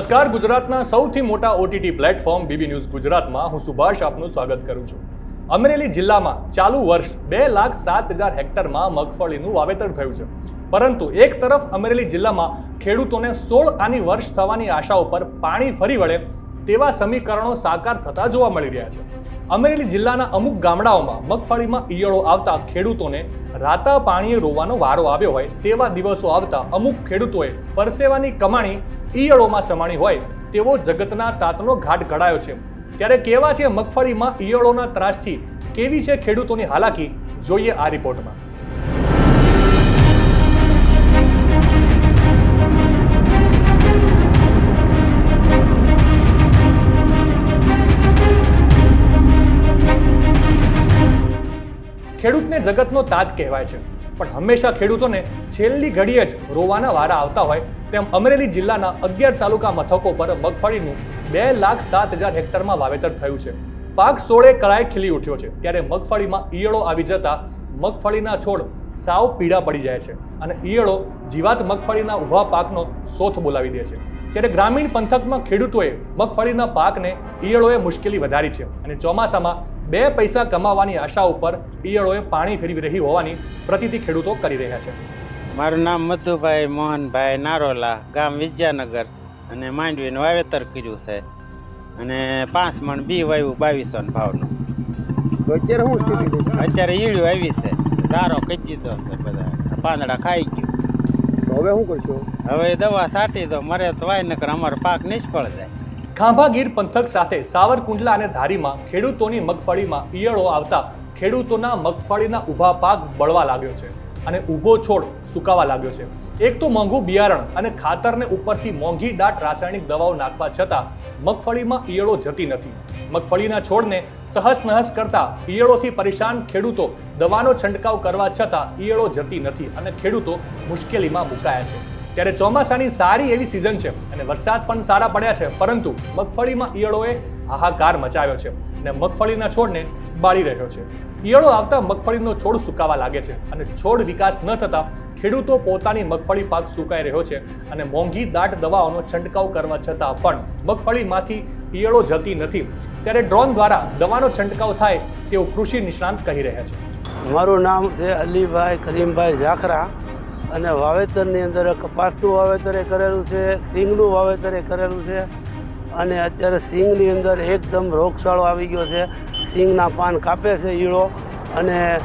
નમસ્કાર, ગુજરાતના સૌથી મોટા ઓટીટી પ્લેટફોર્મ બીબી ન્યૂઝ ગુજરાતમાં હું સુભાષ આપનું સ્વાગત કરું છું. અમરેલી જિલ્લામાં ચાલુ વર્ષ બે લાખ સાત હજાર હેક્ટરમાં મગફળીનું વાવેતર થયું છે. પરંતુ એક તરફ અમરેલી જિલ્લામાં ખેડૂતોને સોળ આની વર્ષ થવાની આશા ઉપર પાણી ફરી વળે તેવા સમીકરણો સાકાર થતા જોવા મળી રહ્યા છે. અમરેલી જિલ્લાના અમુક ગામડાઓમાં મગફળીમાં ઈયળો આવતા ખેડૂતોને રાતા પાણીએ રોવાનો વારો આવ્યો હોય તેવા દિવસો આવતા અમુક ખેડૂતોએ પરસેવાની કમાણી ઈયળોમાં સમાણી હોય તેવો જગતના તાતનો ઘાટ ઘડાયો છે. ત્યારે કેવા છે મગફળીમાં ઈયળોના ત્રાસથી? કેવી છે ખેડૂતોની હાલાકી? જોઈએ આ રિપોર્ટમાં. ખેડૂતને જગતનો તાત કહેવાય છે. પણ હંમેશા ખેડૂતોને છેલ્લી ઘડીએ જ રોવાના વારા આવતા હોય તેમ અમરેલી જિલ્લાના અગિયાર તાલુકા મથકો પર મગફળીનું બે લાખ સાત હજાર હેક્ટરમાં વાવેતર થયું છે. પાક સોળે કળાએ ખીલી ઉઠ્યો છે. ત્યારે મગફળીમાં ઈયળો આવી જતા મગફળીના છોડ સાવ પીળા પડી જાય છે અને ઈયળો જીવાત મગફળીના ઊભા પાકનો સોથ બોલાવી દે છે. ત્યારે ગ્રામીણ પંથકમાં ખેડૂતોએ મગફળીના પાકને ઈયળોએ મુશ્કેલી વધારી છે અને ચોમાસામાં બે પૈસા કમાવાની આશા ઉપર ઈયળોએ પાણી ફેરવી રહી હોવાની પ્રતિતિ ખેડૂતો કરી રહ્યા છે. મારું નામ મધુભાઈ મોહનભાઈ નારોલા ગામ વિદ્યાનગર અને માંડવીનું વાવેતર કર્યું છે. અને પાંચ મણ બી વાવ્યું બાવીસો ભાવનું. અત્યારે શું સ્થિતિ અત્યારે ઈળ્યું આવી છે. દારો કચી દીધો છે બધા પાંદડા ખાઈ ગયું. હવે શું કરશો? હવે દવા સાટી દો મરે તો વાય નકર અમારો પાક નિષ્ફળ જાય. ખાંભા ગીર પંથક સાથે સાવરકુંડલા અને ધારીમાં ખેડૂતોની મગફળીમાં ઈયળો આવતા ખેડૂતોના મગફળીના ઊભા પાક બળવા લાગ્યો છે. અને ઊભો છોડ સુકાવા લાગ્યો છે. એક તો મોંઘું બિયારણ અને ખાતરને ઉપરથી મોંઘી દાટ રાસાયણિક દવાઓ નાખવા છતાં મગફળીમાં ઈયળો જતી નથી. મગફળીના છોડને તહસ નહસ કરતા ઈયળોથી પરેશાન ખેડૂતો દવાનો છંટકાવ કરવા છતાં ઈયળો જતી નથી અને ખેડૂતો મુશ્કેલીમાં મુકાયા છે. ત્યારે ચોમાસાની સારી એવી સિઝન છે અને વરસાદ પણ સારા પડ્યા છે, પરંતુ મગફળીમાં ઈયળોએ હાહાકાર મચાવ્યો છે અને મગફળીના છોડને બાળી રહ્યો છે. ઈયળો આવતા મગફળીનો છોડ સુકાવા લાગે છે અને છોડ વિકાસ ન થતા ખેડૂતો પોતાની મગફળી પાક સુકાઈ રહ્યો છે અને મોંઘી દાટ દવાઓનો છંટકાવ કરવા છતાં પણ મગફળીમાંથી ઈયળો જતી નથી. ત્યારે ડ્રોન દ્વારા દવાનો છંટકાવ થાય તેવું કૃષિ નિષ્ણાંત કહી રહ્યા છે. મારું નામ છે અલીભાઈ, કરીમભાઈ ઝાખરા. અને વાવેતરની અંદર કપાસનું વાવેતરે કરેલું છે, સિંગનું વાવેતરે કરેલું છે. અને અત્યારે સિંગની અંદર એકદમ રોગચાળો આવી ગયો છે. સિંગના પાન કાપે છે ઈળો અને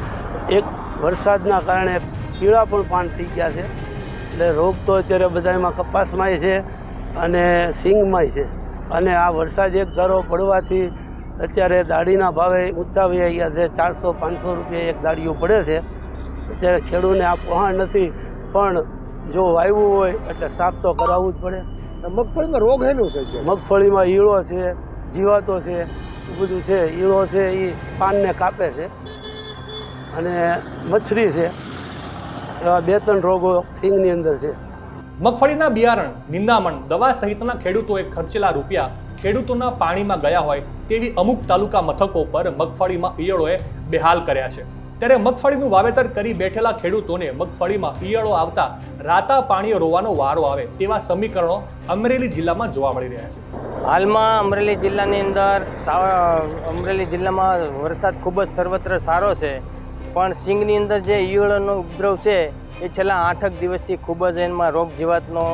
એક વરસાદના કારણે પીળા પણ પાન થઈ ગયા છે. એટલે રોગ તો અત્યારે બધામાં કપાસમાંય છે અને સિંગમાંય છે. અને આ વરસાદ એક ધારો પડવાથી અત્યારે દાડીના ભાવે ઊંચા વહી ગયા છે. ચારસો પાંચસો રૂપિયા એક દાડીઓ પડે છે. અત્યારે ખેડૂતને આ પહોંચ નથી. પણ જો વાવ્યું હોય એટલે સાફ તો કરાવવું જ પડે. મગફળીમાં રોગ એનું છે? મગફળીમાં ઈળો છે જીવાતો છે બધું છે. ઈળો છે એ પાનને કાપે છે. અને મચ્છરી છે. એવા બે ત્રણ રોગો સિંગની અંદર છે. મગફળીના બિયારણ નિંદામણ દવા સહિતના ખેડૂતોએ ખર્ચેલા રૂપિયા ખેડૂતોના પાણીમાં ગયા હોય તેવી અમુક તાલુકા મથકો પર મગફળીમાં ઈયળોએ બેહાલ કર્યા છે. ત્યારે મગફળીનું વાવેતર કરી બેઠેલા ખેડૂતોને મગફળીમાં પિયળો આવતા રાતા પાણીએ રોવાનો વારો આવે તેવા સમીકરણો અમરેલી જિલ્લામાં જોવા મળી રહ્યા છે. હાલમાં અમરેલી જિલ્લાની અંદર અમરેલી જિલ્લામાં વરસાદ ખૂબ જ સર્વત્ર સારો છે. પણ સિંગની અંદર જે ઈયળનો ઉપદ્રવ છે, એ છેલ્લા આઠક દિવસથી ખૂબ જ એમાં રોગ જીવાતનો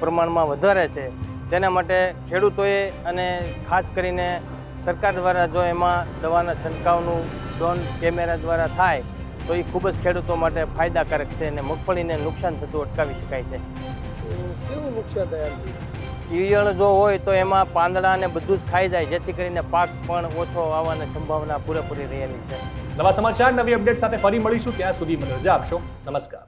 પ્રમાણમાં વધારે છે. તેના માટે ખેડૂતોએ અને ખાસ કરીને સરકાર દ્વારા જો એમાં દવાના છંટકાવનું ડ્રોન કેમેરા દ્વારા થાય તો એ ખૂબ જ ખેડૂતો માટે ફાયદાકારક છે અને મગફળીને નુકસાન થતું અટકાવી શકાય છે. કેવું નુકસાન થાય? ઈયળ જો હોય તો એમાં પાંદડા ને બધું જ ખાઈ જાય જેથી કરીને પાક પણ ઓછો આવવાની સંભાવના પૂરેપૂરી રહેલી છે. નવા સમાચાર નવી અપડેટ સાથે ફરી મળીશું. ત્યાં સુધી મને રજા આપશો. નમસ્કાર.